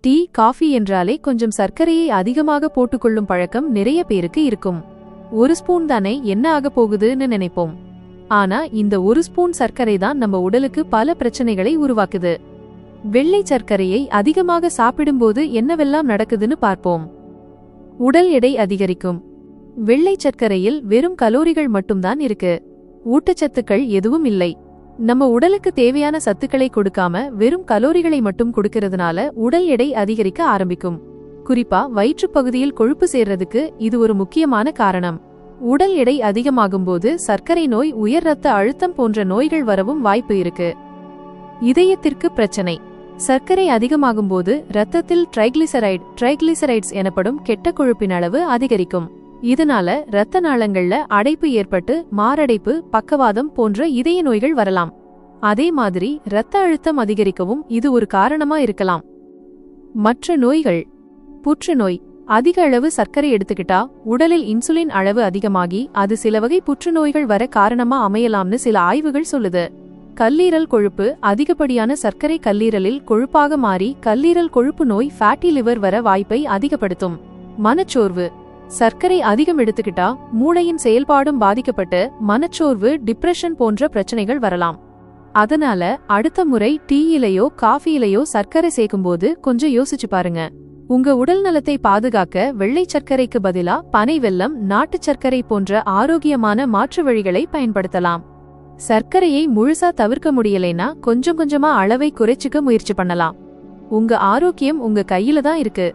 Tea coffee என்றாலே கொஞ்சம் சர்க்கரையை அதிகமாக போட்டுக்கொள்ளும் பழக்கம் நிறைய பேருக்கு இருக்கும். ஒரு ஸ்பூன் தானே என்ன ஆகப் போகுதுன்னு நினைப்போம். ஆனா இந்த ஒரு ஸ்பூன் சர்க்கரை தான் நம்ம உடலுக்கு பல பிரச்சனைகளை உருவாக்குது. வெள்ளை சர்க்கரையை அதிகமாக சாப்பிடும்போது என்னவெல்லாம் நடக்குதுன்னு பார்ப்போம். உடல் எடை அதிகரிக்கும். வெள்ளை சர்க்கரையில் வெறும் கலோரிகள் மட்டும்தான் இருக்கு. ஊட்டச்சத்துக்கள் எதுவும் இல்லை. நம்ம உடலுக்கு தேவையான சத்துக்களை கொடுக்காம வெறும் கலோரிகளை மட்டும் கொடுக்கறதுனால உடல் எடை அதிகரிக்க ஆரம்பிக்கும். குறிப்பா வயிற்றுப் பகுதியில் கொழுப்பு சேர்றதுக்கு இது ஒரு முக்கியமான காரணம். உடல் எடை அதிகமாகும்போது சர்க்கரை நோய் உயர் ரத்த அழுத்தம் போன்ற நோய்கள் வரவும் வாய்ப்பு இருக்கு. இதயத்திற்கு பிரச்சனை. சர்க்கரை அதிகமாகும்போது ரத்தத்தில் ட்ரைக்ளிசரைட் ட்ரைக்ளிசரைட்ஸ் எனப்படும் கெட்ட கொழுப்பின் அளவு அதிகரிக்கும். இதனால இரத்த நாளங்கள்ல அடைப்பு ஏற்பட்டு மாரடைப்பு பக்கவாதம் போன்ற இதய நோய்கள் வரலாம். அதே மாதிரி இரத்த அழுத்தம் அதிகரிக்கவும் இது ஒரு காரணமா இருக்கலாம். மற்ற நோய்கள். புற்றுநோய். அதிக அளவு சர்க்கரை எடுத்துக்கிட்டா உடலில் இன்சுலின் அளவு அதிகமாகி அது சில வகை புற்றுநோய்கள் வர காரணமா அமையலாம்னு சில ஆய்வுகள் சொல்லுது. கல்லீரல் கொழுப்பு அதிகப்படியான சர்க்கரை கல்லீரலில் கொழுப்பாக மாறி கல்லீரல் கொழுப்பு நோய் ஃபேட்டி லிவர் வர வாய்ப்பை அதிகப்படுத்தும். மனச்சோர்வு. சர்க்கரை அதிகம் எடுத்துக்கிட்டா மூளையின் செயல்பாடும் பாதிக்கப்பட்டு மனச்சோர்வு டிப்ரெஷன் போன்ற பிரச்சனைகள் வரலாம். அதனால அடுத்த முறை டீயிலையோ காஃபியிலையோ சர்க்கரை சேர்க்கும்போது கொஞ்சம் யோசிச்சு பாருங்க. உங்க உடல் நலத்தை பாதுகாக்க வெள்ளை சர்க்கரைக்கு பதிலா பனை வெல்லம் நாட்டுச் சர்க்கரை போன்ற ஆரோக்கியமான மாற்று வழிகளை பயன்படுத்தலாம். சர்க்கரையை முழுசா தவிர்க்க முடியலைன்னா கொஞ்சம் கொஞ்சமா அளவை குறைச்சிக்க முயற்சி பண்ணலாம். உங்க ஆரோக்கியம் உங்க கையில தான் இருக்கு.